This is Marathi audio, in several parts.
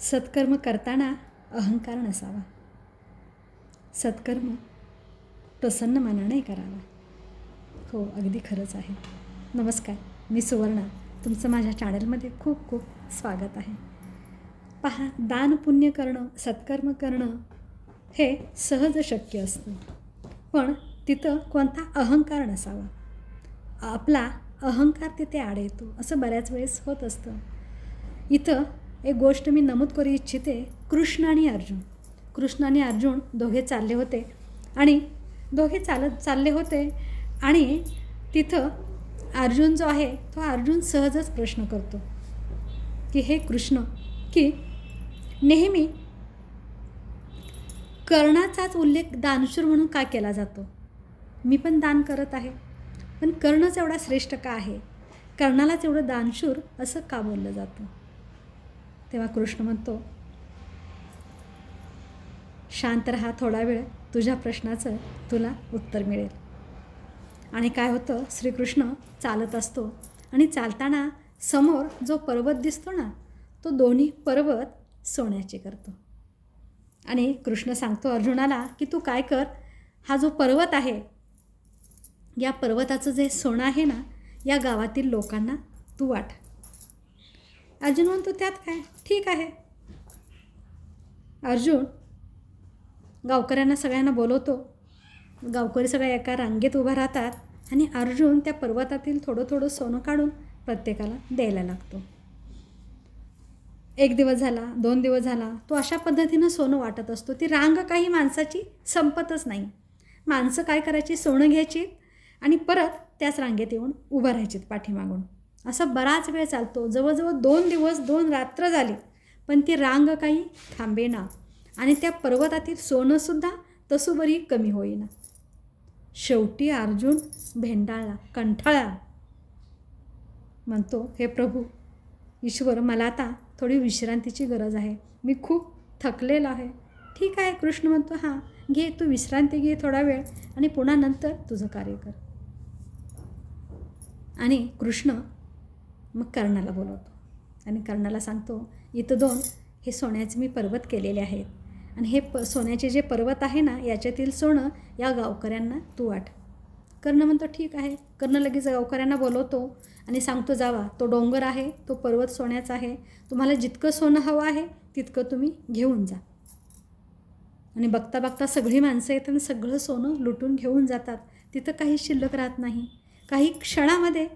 सत्कर्म करताना अहंकार नसावा. सत्कर्म प्रसन्न मनाने करावा. हो अगदी खरंच आहे. नमस्कार मी सुवर्णा. तुमचं माझ्या चॅनलमध्ये खूप खूप स्वागत आहे. पहा दान पुण्य करणं सत्कर्म करणं हे सहज शक्य असतं. पण तिथं कोणता अहंकार नसावा. आपला अहंकार तिथे आड येतो असं बऱ्याच वेळेस होत असतं. इथं एक गोष्ट मी नमूद करू इच्छिते कृष्ण आणि अर्जुन. कृष्ण आणि अर्जुन दोघे चालले होते आणि दोघे चालत चालले होते आणि तिथं अर्जुन जो आहे तो अर्जुन सहजच प्रश्न करतो की हे कृष्ण की नेहमी कर्णाचाच उल्लेख दानशूर म्हणून का केला जातो? मी पण दान करत आहे पण कर्णच एवढा श्रेष्ठ का आहे? कर्णालाच एवढं दानशूर असं का बोललं जातं? तेव्हा कृष्ण म्हणतो शांत राहा थोडा वेळ तुझ्या प्रश्नाचं तुला उत्तर मिळेल. आणि काय होतं श्रीकृष्ण चालत असतो आणि चालताना समोर जो पर्वत दिसतो ना तो दोन्ही पर्वत सोन्याचे करतो. आणि कृष्ण सांगतो अर्जुनाला की तू काय कर हा जो पर्वत आहे या पर्वताचं जे सोनं आहे ना या गावातील लोकांना तू वाट. अर्जुन म्हणतो त्यात काय? ठीक आहे. अर्जुन गावकऱ्यांना सगळ्यांना बोलवतो. गावकरी सगळ्या एका रांगेत उभा राहतात आणि अर्जुन त्या पर्वतातील थोडं थोडं सोनं काढून प्रत्येकाला द्यायला लागतो. एक दिवस झाला दोन दिवस झाला तो अशा पद्धतीनं सोनं वाटत असतो. ती रांग काही माणसाची संपतच नाही. माणसं काय करायची? सोनं घ्यायची आणि परत त्याच रांगेत येऊन उभं राहायची पाठीमागून. असं बराच वेळ चालतो. जवळजवळ दोन दिवस दोन रात्र झाली पण ती रांग काही थांबेना आणि त्या पर्वतातील सोनंसुद्धा तसुबरी कमी होईना. शेवटी अर्जुन भेंडाळला कंठाळा म्हणतो हे प्रभू ईश्वर मला आता थोडी विश्रांतीची गरज आहे. मी खूप थकलेलो आहे. ठीक आहे कृष्ण म्हणतो. हां घे तू विश्रांती घे थोडा वेळ आणि पुन्हा नंतर तुझं कार्य कर. आणि कृष्ण मग कर्णाला बोलवतो. आणि कर्णाला सांगतो इथं दोन हे सोन्याचे मी पर्वत केलेले आहेत. आणि हे प सोन्याचे जे पर्वत आहे ना याच्यातील सोनं या गावकऱ्यांना तू वाट. कर्ण म्हणतो ठीक आहे. कर्ण लगेच गावकऱ्यांना बोलवतो आणि सांगतो जावा तो डोंगर आहे तो पर्वत सोन्याचा आहे. तुम्हाला जितकं सोनं हवं आहे तितकं तुम्ही घेऊन जा. आणि बघता बघता सगळी माणसं येतात आणि सगळं सोनं लुटून घेऊन जातात. तिथं काही शिल्लक राहत नाही. काही क्षणामध्ये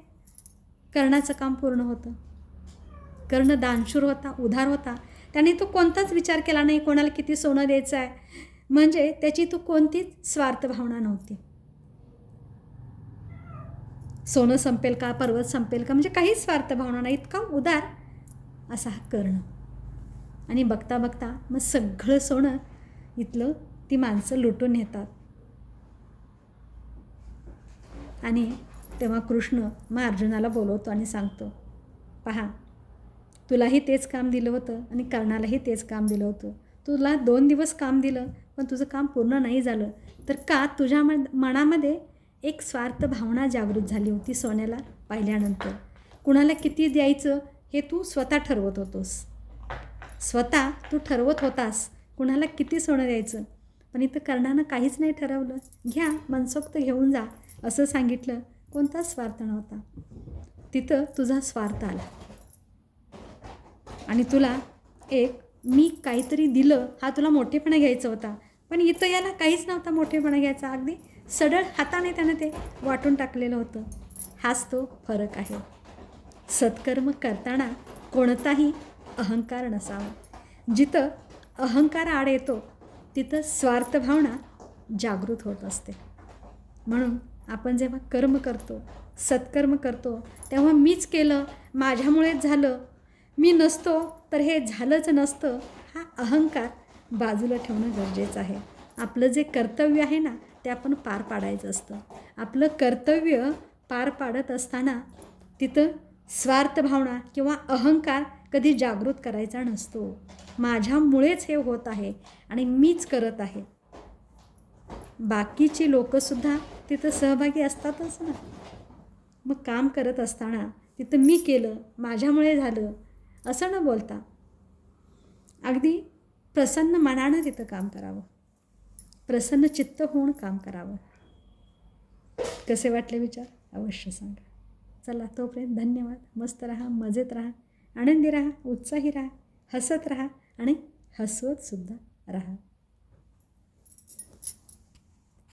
कर्णाचं काम पूर्ण होतं. कर्ण दानशूर होता उधार होता. त्याने तो कोणताच विचार केला नाही कोणाला किती सोनं द्यायचं आहे. म्हणजे त्याची तो कोणतीच स्वार्थ भावना नव्हती. सोनं संपेल का पर्वत संपेल का म्हणजे काहीच स्वार्थ भावना नाही इतका उदार असा हा कर्ण. आणि बघता बघता मग सगळं सोनं इथलं ती माणसं लुटून नेतात. आणि तेव्हा कृष्ण मग अर्जुनाला बोलवतो आणि सांगतो पहा तुलाही तेच काम दिलं होतं आणि कर्णालाही तेच काम दिलं होतं. तुला दोन दिवस काम दिलं पण तुझं काम पूर्ण नाही झालं. तर का तुझ्या मनामध्ये एक स्वार्थ भावना जागृत झाली होती सोन्याला पाहिल्यानंतर? कुणाला किती द्यायचं हे तू स्वतः ठरवत होतोस. स्वतः तू ठरवत होतास कुणाला किती सोनं द्यायचं पण इथं कर्णानं काहीच नाही ठरवलं. घ्या मनसोक्त घेऊन जा असं सांगितलं. कोणताच स्वार्थ नव्हता. तिथं तुझा स्वार्थ आला. आणि तुला एक मी काहीतरी दिलं हा तुला मोठेपणा घ्यायचा होता. पण इथं याला काहीच नव्हता मोठेपणा घ्यायचा. अगदी सडळ हाताने त्यानं ते वाटून टाकलेलं होतं. हाच तो फरक आहे. सत्कर्म करताना कोणताही अहंकार नसावा. जिथं अहंकार आड येतो तिथं स्वार्थ भावना जागृत होत असते. म्हणून आपण जेव्हा कर्म करतो सत्कर्म करतो तेव्हा मीच केलं माझ्यामुळेच झालं. मी नसतो तर हे झालंच नसतं हा अहंकार बाजूला ठेवणं गरजेचं आहे. आपलं जे कर्तव्य आहे ना ते आपण पार पाडायचं असतं. आपलं कर्तव्य पार पाडत असताना तिथं स्वार्थ भावना किंवा अहंकार कधी जागृत करायचा नसतो. माझ्यामुळेच हे होत आहे आणि मीच करत आहे. बाकीची लोकंसुद्धा तिथं सहभागी असतातच ना मग काम करत असताना तिथं मी केलं माझ्यामुळे झालं असं न बोलता अगदी प्रसन्न मनानं तिथं काम करावं. प्रसन्न चित्त होऊन काम करावं. कसे वाटले विचार? अवश्य सांगा. चला तोपर्यंत धन्यवाद. मस्त राहा मजेत राहा आनंदी राहा उत्साही राहा हसत राहा आणि हसवतसुद्धा राहा.